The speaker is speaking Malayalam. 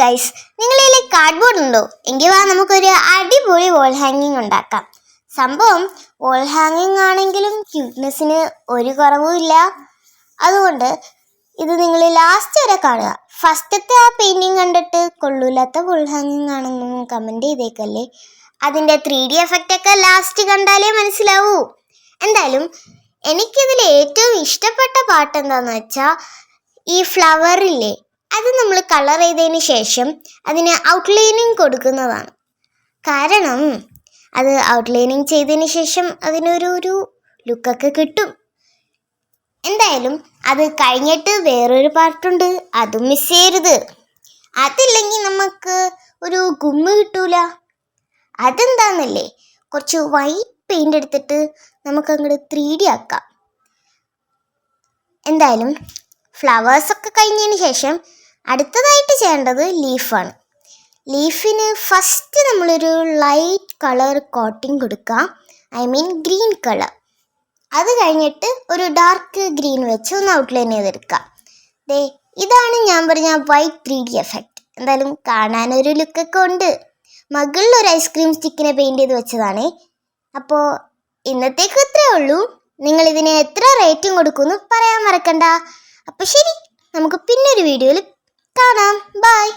ഗൈസ് നിങ്ങളിലെ കാർഡ്ബോർഡ് ഉണ്ടോ? എങ്കിൽ വാ നമുക്കൊരു അടിപൊളി വോൾ ഹാങ്ങിങ് ഉണ്ടാക്കാം. സംഭവം വോൾ ഹാങ്ങിങ് ആണെങ്കിലും ക്യൂട്ട്നെസ്സിന് ഒരു കുറവുമില്ല അതുകൊണ്ട് ഇത് നിങ്ങൾ ലാസ്റ്റ് വരെ കാണുക. ഫസ്റ്റത്തെ ആ പെയിന്റിങ് കണ്ടിട്ട് കൊള്ളൂലാത്ത വോൾ ഹാങ്ങിങ് ആണെന്ന് കമന്റ് ചെയ്തേക്കല്ലേ? അതിന്റെ ത്രീ ഡി എഫക്റ്റൊക്കെ ലാസ്റ്റ് കണ്ടാലേ മനസ്സിലാവൂ. എന്തായാലും എനിക്കിതിൽ ഏറ്റവും ഇഷ്ടപ്പെട്ട പാട്ട് എന്താണെന്ന് വെച്ചാൽ ഈ ഫ്ലവറില്ലേ അത് നമ്മൾ കളർ ചെയ്തതിന് ശേഷം അതിന് ഔട്ട്ലൈനിങ് കൊടുക്കുന്നതാണ്. കാരണം അത് ഔട്ട്ലൈനിങ് ചെയ്തതിന് ശേഷം അതിനൊരു ഒരു ലുക്കൊക്കെ കിട്ടും. എന്തായാലും അത് കഴിഞ്ഞിട്ട് വേറൊരു പാർട്ടുണ്ട് അതും മിസ് ചെയ്യരുത്. അതില്ലെങ്കിൽ നമുക്ക് ഒരു ഗുമ്മ കിട്ടൂല. അതെന്താന്നല്ലേ? കുറച്ച് വൈറ്റ് പെയിന്റ് എടുത്തിട്ട് നമുക്ക് അങ്ങോട്ട് ത്രീ ഡി ആക്കാം. എന്തായാലും ഫ്ലവേഴ്സൊക്കെ കഴിഞ്ഞതിന് ശേഷം അടുത്തതായിട്ട് ചെയ്യേണ്ടത് ലീഫാണ്. ലീഫിന് ഫസ്റ്റ് നമ്മളൊരു ലൈറ്റ് കളർ കോട്ടിങ് കൊടുക്കാം ഐ മീൻ ഗ്രീൻ കളർ അത് കഴിഞ്ഞിട്ട് ഒരു ഡാർക്ക് ഗ്രീൻ വെച്ച് ഒന്ന് ഔട്ട്ലൈൻ ചെയ്തെടുക്കാം ദേ ഇതാണ് ഞാൻ പറഞ്ഞ വൈറ്റ് ത്രീ ഡി എഫക്റ്റ് എന്തായാലും കാണാനൊരു ലുക്കൊക്കെ ഉണ്ട്. മകളിൽ ഒരു ഐസ്ക്രീം സ്റ്റിക്കിനെ പെയിന്റ് ചെയ്ത് വെച്ചതാണ്. അപ്പോൾ ഇന്നത്തേക്ക് ഇത്രേ ഉള്ളൂ. നിങ്ങൾ ഇതിന് എത്ര റേറ്റിംഗ് കൊടുക്കുമെന്ന് പറയാൻ മറക്കണ്ട. അപ്പോൾ ശരി നമുക്ക് പിന്നൊരു വീഡിയോയിൽ കാണാം ബൈ